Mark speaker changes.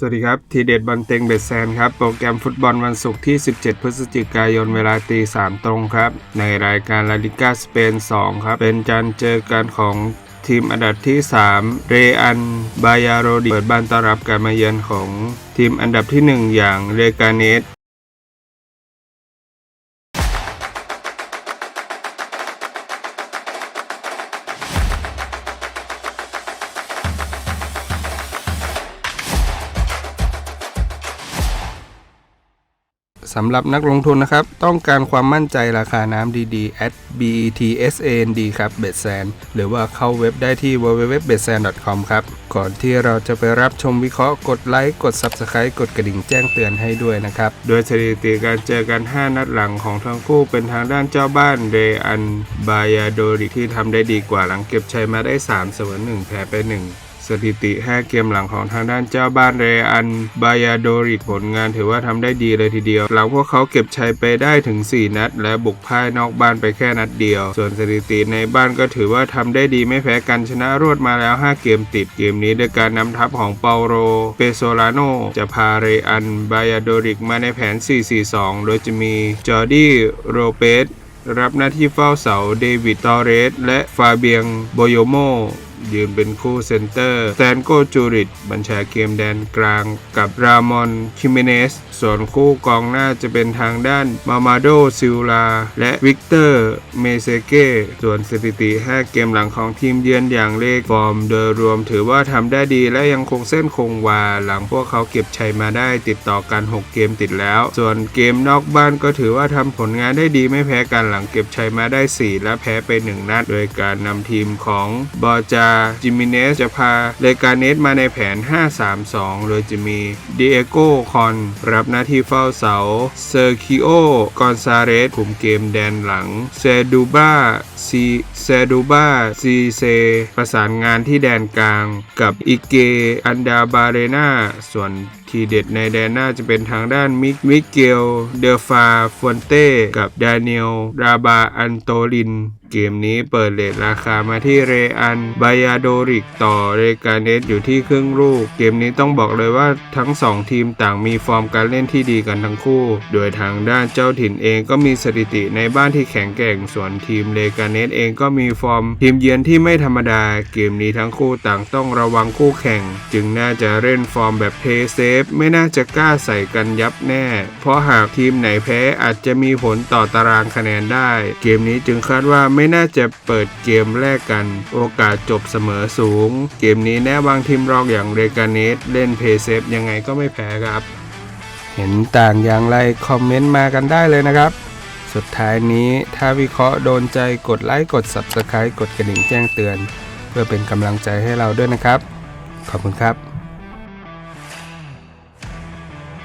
Speaker 1: สวัสดีครับ ทีเด็ดบอลเต็งเบ็ดแซนครับ โปรแกรมฟุตบอลวันศุกร์ที่ 17 พฤศจิกายนเวลาตี3ตรงครับ ในรายการลาลิก้าสเปน 2 ครับ เป็นการเจอกันของทีมอันดับที่ 3 เรอัน บายาโรดิเปิดบ้านต้อนรับการมาเยือนของทีมอันดับที่ 1 อย่างเรกาเนส สำหรับนักลงทุนนะครับ ต้องการความมั่นใจราคาน้ำดีๆ at betsand ครับเบ s แซนหรือว่าเข้าเว็บได้ที่ www.betsan.com ครับ ก่อนที่เราจะไปรับชมวิเคราะห์กดไลค์กด Subscribe กดกระดิ่งแจ้งเตือนให้ด้วยนะครับ โดยสถิติการเจอกัน 5 นัดหลังของทั้งคู่เป็นทางด้านเจ้าบ้านเรอันบายาโดริที่ทำได้ดีกว่าหลังเก็บชัยมาได้3เสมอ1แพ้ไป1 สถิติ 5 เกมหลังของทางด้านเจ้าบ้านเรอันบายาโดริกผลงานถือว่าทำได้ดีเลยทีเดียว หลังพวกเขาเก็บชัยไปได้ถึง 4 นัด และบุกพ่ายนอกบ้านไปแค่นัดเดียว ส่วนสถิติในบ้านก็ถือว่าทำได้ดีไม่แพ้กันชนะรวดมาแล้ว 5 เกมติดเกมนี้โดยการนำทัพของเปาโรเปโซลาโนจะพาเรอันบายาโดริกมาในแผน 4-4-2 โดยจะมีจอร์ดี้โรเปสรับหน้าที่เฝ้าเสาเดวิดตอเรสและฟาเบียงโบโยโม ยืนเป็นคู่เซนเตอร์แซนโกจูริตบัญชาเกมแดนกลางกับรามอนคิเมเนส ส่วนคู่กองหน้าจะเป็นทางด้านมามาโดซิลลาและวิกเตอร์เมเซเกส่วนสถิติ 5 เกมหลังของทีมเยือนอย่างเลขฟอร์มโดยรวมถือว่าทำได้ดีและยังคงเส้นคงวา หลังพวกเขาเก็บชัยมาได้ติดต่อกัน 6 เกมติดแล้ว ส่วนเกมนอกบ้านก็ถือว่าทำผลงานได้ดีไม่แพ้กันหลังเก็บชัยมาได้ 4 และแพ้ไป 1 นัด โดยการนำทีมของบอจาจิมิเนสจะพาเลกาเนสมาในแผน 5-3-2 โดยจะมีเดโกคอนรับหน้าที่เฝ้าเสา เซอร์คิโอกอนซาเรสคุมเกมแดนหลัง เซดูบาซีเซดูบาซีเซ ประสานงานที่แดนกลาง กับอิเกอันดาบาเรนาส่วนทีเด็ดในแดนหน้าจะเป็นทางด้านมิกมิเกล เดฟาฟอนเต้ กับดานิเอลราบาอันโตลินเกมนี้เปิดเลทราคามาที่เรอันบายาโดริกต่อเรกาเนสอยู่ที่ครึ่งลูก เกมนี้ต้องบอกเลยว่าทั้ง 2 ทีมต่างมีฟอร์มการเล่นที่ดีกันทั้งคู่ โดยทางด้านเจ้าถิ่นเองก็มีสถิติในบ้านที่แข็งแกร่ง ส่วนทีมเรกาเนสเองก็มีฟอร์ม ทีมเยือนที่ไม่ธรรมดา เกมนี้ทั้งคู่ต่างต้องระวังคู่แข่ง จึงน่าจะเล่นฟอร์มแบบเพย์เซฟไม่น่าจะกล้าใส่กันยับแน่ เพราะหากทีมไหนแพ้อาจจะมีผลต่อตารางคะแนนได้ เกมนี้จึงคาดว่าไม่น่าจะเปิดเกมแรกกัน โอกาสจบเสมอสูง เกมนี้แน่บางทีมรองอย่างเรกาเนสเล่นเพย์เซฟยังไงก็ไม่แพ้ครับ เห็นต่างอย่างไรคอมเมนต์มากันได้เลยนะครับ สุดท้ายนี้ถ้าวิเคราะห์โดนใจกดไลค์กด Subscribe กดกระดิ่งแจ้งเตือน เพื่อเป็นกำลังใจให้เราด้วยนะครับ ขอบคุณครับ